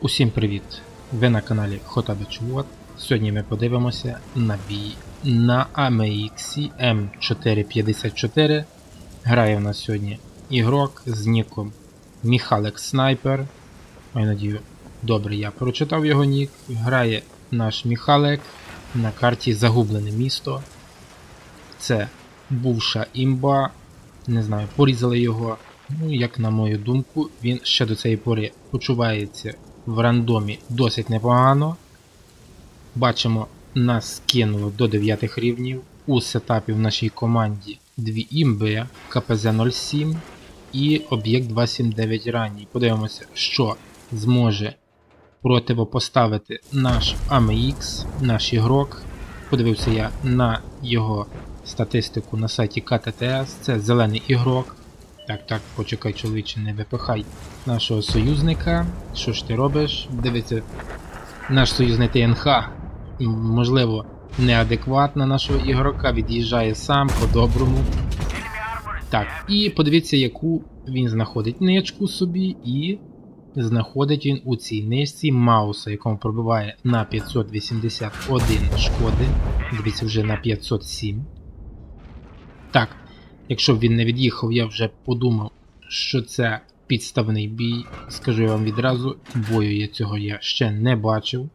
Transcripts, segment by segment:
Усім привіт! Ви на каналі Хотабичвод. Сьогодні ми подивимося на бій на AMX M454. Грає в нас сьогодні ігрок з ніком Міхалек Снайпер. Маю надію, добре я прочитав його нік. Грає наш Міхалек на карті Загублене місто. Це бувша імба. Не знаю, порізали його. Ну, як на мою думку, він ще до цієї пори почувається в рандомі досить непогано. Бачимо, нас скинуло до 9 рівнів. У сетапі в нашій команді дві імби, КПЗ-07 і об'єкт 279 ранній. Подивимося, що зможе противопоставити наш AMX, наш ігрок. Подивився я на його статистику на сайті КТТС. Це зелений ігрок. Так, так, почекай, чоловіче, не випихай нашого союзника. Що ж ти робиш? Дивиться, наш союзний ТНХ, можливо, неадекватно нашого ігрока, від'їжджає сам по-доброму. Так, і подивіться, яку він знаходить ничку собі, і знаходить він у цій ничці Мауса, якому пробиває на 581 шкоди. Дивіться, вже на 507. Так, Якщо б він не від'їхав, я вже подумав, що це підставний бій. Скажу я вам відразу, бою я цього я ще не бачив.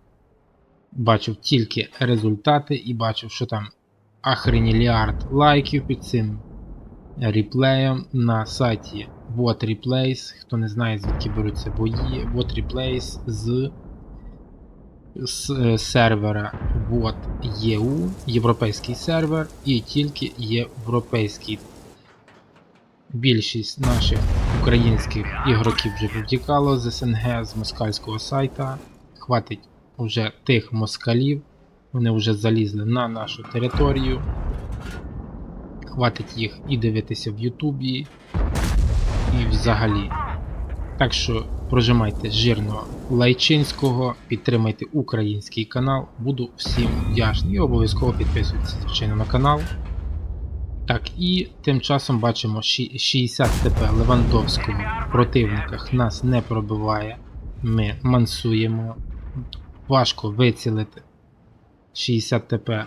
Бачив тільки результати і бачив, що там ахреніліард лайків під цим реплеєм на сайті What Replays. Хто не знає, звідки беруться бої, What Replays з, з е, сервера What.eu, європейський сервер, і тільки європейський Більшість наших українських ігроків вже повтікало з СНГ з москальського сайта. Хватить вже тих москалів. Вони вже залізли на нашу територію. Хватить їх і дивитися в Ютубі, і взагалі. Так що прожимайте жирно лайчинського, підтримайте український канал. Буду всім вдячний. І обов'язково підписуйтесь, звичайно, на канал. Так, і тим часом бачимо 60 ТП Левандовського в противниках нас не пробиває. Ми мансуємо. Важко вицілити 60 ТП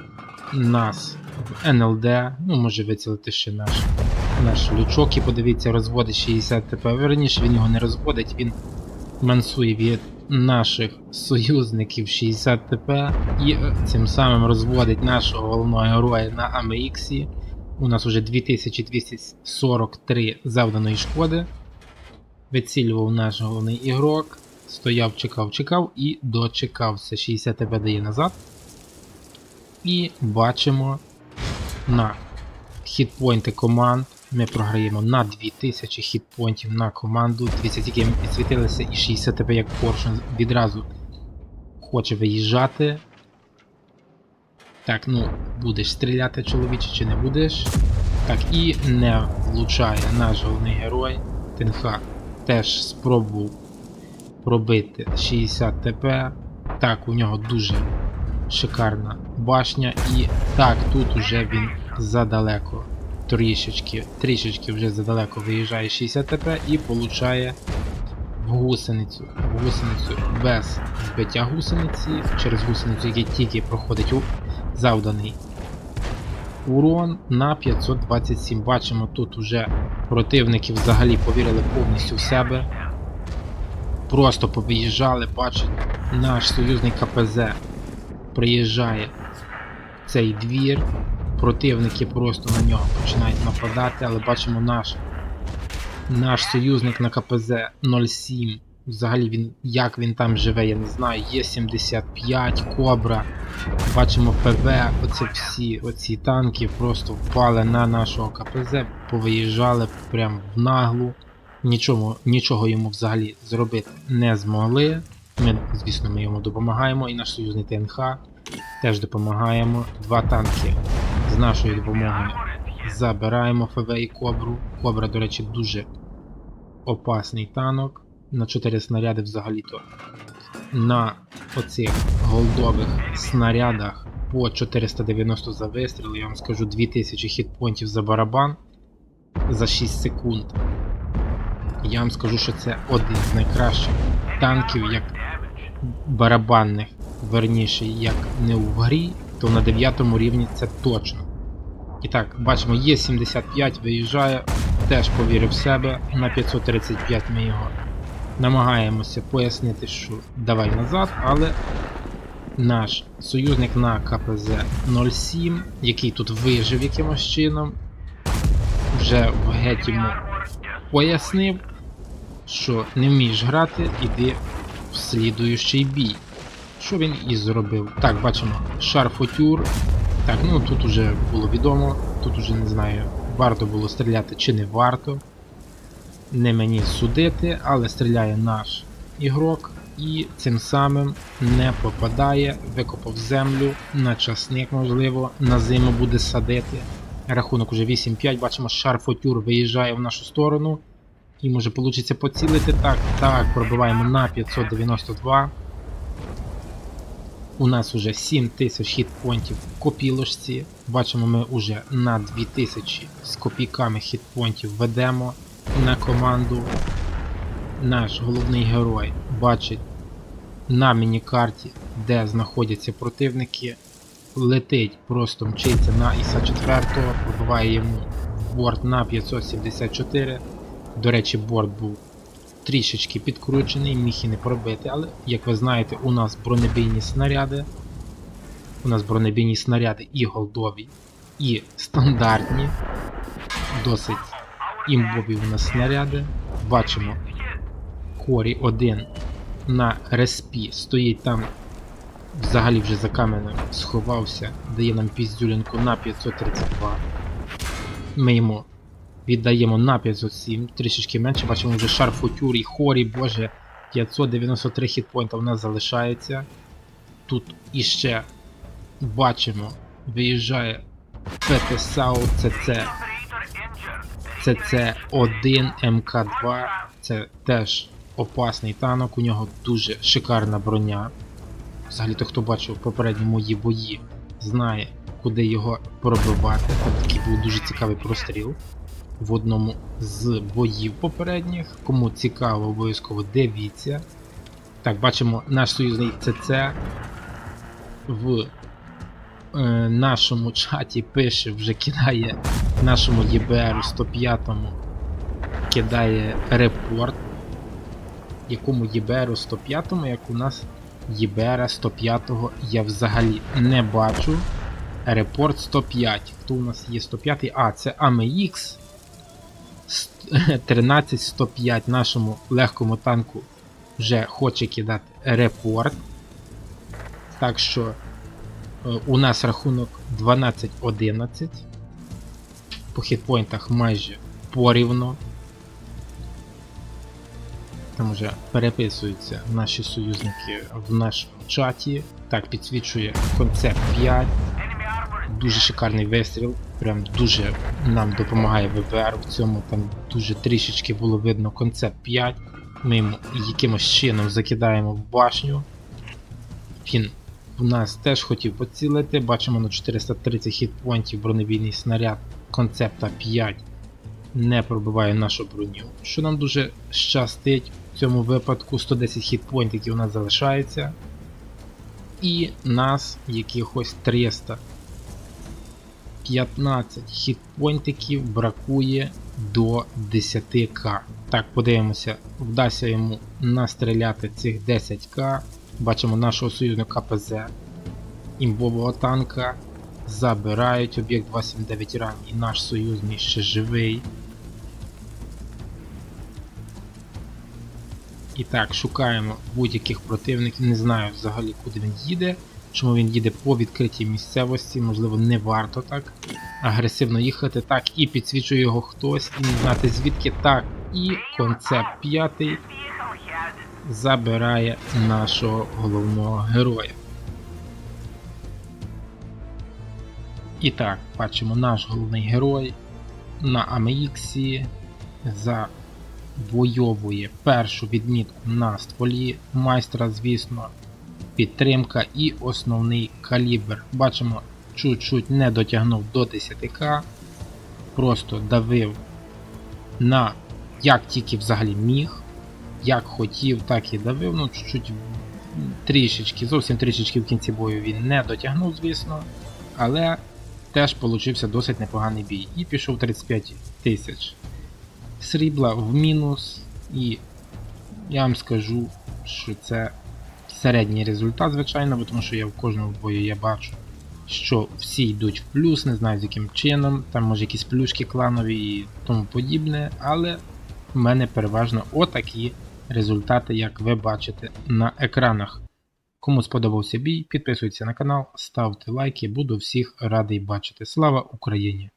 нас в НЛД. Ну, може вицілити ще наш, наш лючок і подивіться, розводить 60 ТП. Верніше він його не розводить, він мансує від наших союзників 60 ТП і е, цим самим розводить нашого головного героя на АМХ. У нас вже 2243 завданої шкоди. Вицілював наш головний ігрок. Стояв, чекав, чекав і дочекався. 60 ТП дає назад. І бачимо на хітпойнти команд. Ми програємо на 2000 хітпойнтів на команду. Дивіться, тільки ми підсвітилися і 60 ТП як поршень відразу хоче виїжджати. Так, ну, будеш стріляти чоловіче чи не будеш. Так, і не влучає наш головний герой. Тенха теж спробував пробити 60 ТП. Так, у нього дуже шикарна башня. І так, тут уже він задалеко. Трішечки, трішечки вже задалеко виїжджає 60 ТП і получає гусеницю. В гусеницю без збиття гусениці. Через гусеницю, який тільки проходить у завданий урон на 527. Бачимо, тут уже противники взагалі повірили повністю в себе. Просто повиїжджали, бачить, наш союзний КПЗ приїжджає в цей двір. Противники просто на нього починають нападати, але бачимо наш, наш союзник на КПЗ 07. Взагалі він як він там живе, я не знаю. Є 75, Кобра. Бачимо ПВ, оці всі оці танки просто впали на нашого КПЗ, повиїжджали прямо в наглу. Нічого, нічого йому взагалі зробити не змогли. Ми, звісно, ми йому допомагаємо, і наш союзний ТНХ теж допомагаємо. Два танки з нашою допомогою забираємо ФВ і Кобру. Кобра, до речі, дуже опасний танок. На 4 снаряди взагалі-то на оцих голдових снарядах по 490 за вистріл, я вам скажу 2000 хітпонтів за барабан за 6 секунд. Я вам скажу, що це один з найкращих танків, як барабанних, верніше, як не в грі, то на 9 рівні це точно. І так, бачимо, є 75, виїжджає, теж повірив в себе. На 535 ми його намагаємося пояснити, що давай назад, але наш союзник на КПЗ 07, який тут вижив якимось чином, вже в геті йому пояснив, що не вмієш грати, іди в слідуючий бій. Що він і зробив. Так, бачимо, шарфотюр. Так, ну тут уже було відомо, тут уже не знаю, варто було стріляти чи не варто. Не мені судити, але стріляє наш ігрок і цим самим не попадає, викопав землю, на часник, можливо, на зиму буде садити. Рахунок уже 8-5, бачимо, шарфотюр виїжджає в нашу сторону. І може вийде поцілити. Так, так, пробиваємо на 592. У нас уже 7000 хітпонтів в копілочці. Бачимо, ми вже на 2000 з копійками хітпонтів ведемо на команду. Наш головний герой бачить на міні-карті, де знаходяться противники. Летить, просто мчиться на Іса 4, пробиває йому борт на 574. До речі, борт був трішечки підкручений, міг і не пробити, але, як ви знаєте, у нас бронебійні снаряди. У нас бронебійні снаряди і голдові, і стандартні. Досить імбові у нас снаряди. Бачимо, Корі 1 на респі стоїть там, взагалі вже за каменем сховався, дає нам піздюлінку на 532. Ми йому віддаємо на 507, трішечки менше, бачимо вже шарфутюр і хорі, боже, 593 хітпойнта в нас залишається. Тут іще бачимо, виїжджає ПТСАУ ЦЦ. ЦЦ1 МК2. Це теж опасний танок, у нього дуже шикарна броня. Взагалі, то хто бачив попередні мої бої, знає, куди його пробивати. Там такий був дуже цікавий простріл в одному з боїв попередніх. Кому цікаво, обов'язково дивіться. Так, бачимо наш союзний ЦЦ в е, нашому чаті пише, вже кидає нашому ЄБР 105 кидає репорт. Якому ЄБР 105, як у нас ЄБР 105 я взагалі не бачу. Репорт 105. Хто у нас є 105? А, це AMX 13105 нашому легкому танку вже хоче кидати репорт. Так що у нас рахунок 12-11. По хітпойнтах майже порівно. Там вже переписуються наші союзники в нашому чаті. Так, підсвічує концепт 5. Дуже шикарний вистріл. Прям дуже нам допомагає ВБР в цьому. Там дуже трішечки було видно концепт 5. Ми йому якимось чином закидаємо в башню. Він в нас теж хотів поцілити. Бачимо на 430 хітпойнтів бронебійний снаряд концепта 5 не пробиває нашу броню. Що нам дуже щастить в цьому випадку 110 хітпойнтів, які у нас залишаються. І нас якихось 300. 15 хітпойнтиків бракує до 10к. Так, подивимося, вдасться йому настріляти цих 10к. Бачимо нашого союзника КПЗ, імбового танка. Забирають об'єкт 279 ран і наш союзний ще живий. І так, шукаємо будь-яких противників. Не знаю взагалі куди він їде. Чому він їде по відкритій місцевості, можливо, не варто так агресивно їхати. Так, і підсвічує його хтось, і не знати звідки. Так, і концепт п'ятий забирає нашого головного героя. І так, бачимо наш головний герой на AMX завойовує першу відмітку на стволі майстра, звісно, підтримка і основний калібр. Бачимо, чуть-чуть не дотягнув до 10к, просто давив на як тільки взагалі міг, як хотів, так і давив. Ну, чуть-чуть трішечки, зовсім трішечки в кінці бою він не дотягнув, звісно. Але теж получився досить непоганий бій. І пішов 35 тисяч срібла в мінус. І я вам скажу, що це середній результат, звичайно, тому що я в кожному бою я бачу, що всі йдуть в плюс, не знаю з яким чином, там може якісь плюшки кланові і тому подібне, але в мене переважно отакі результати, як ви бачите на екранах. Кому сподобався бій, підписуйтесь на канал, ставте лайки, буду всіх радий бачити. Слава Україні!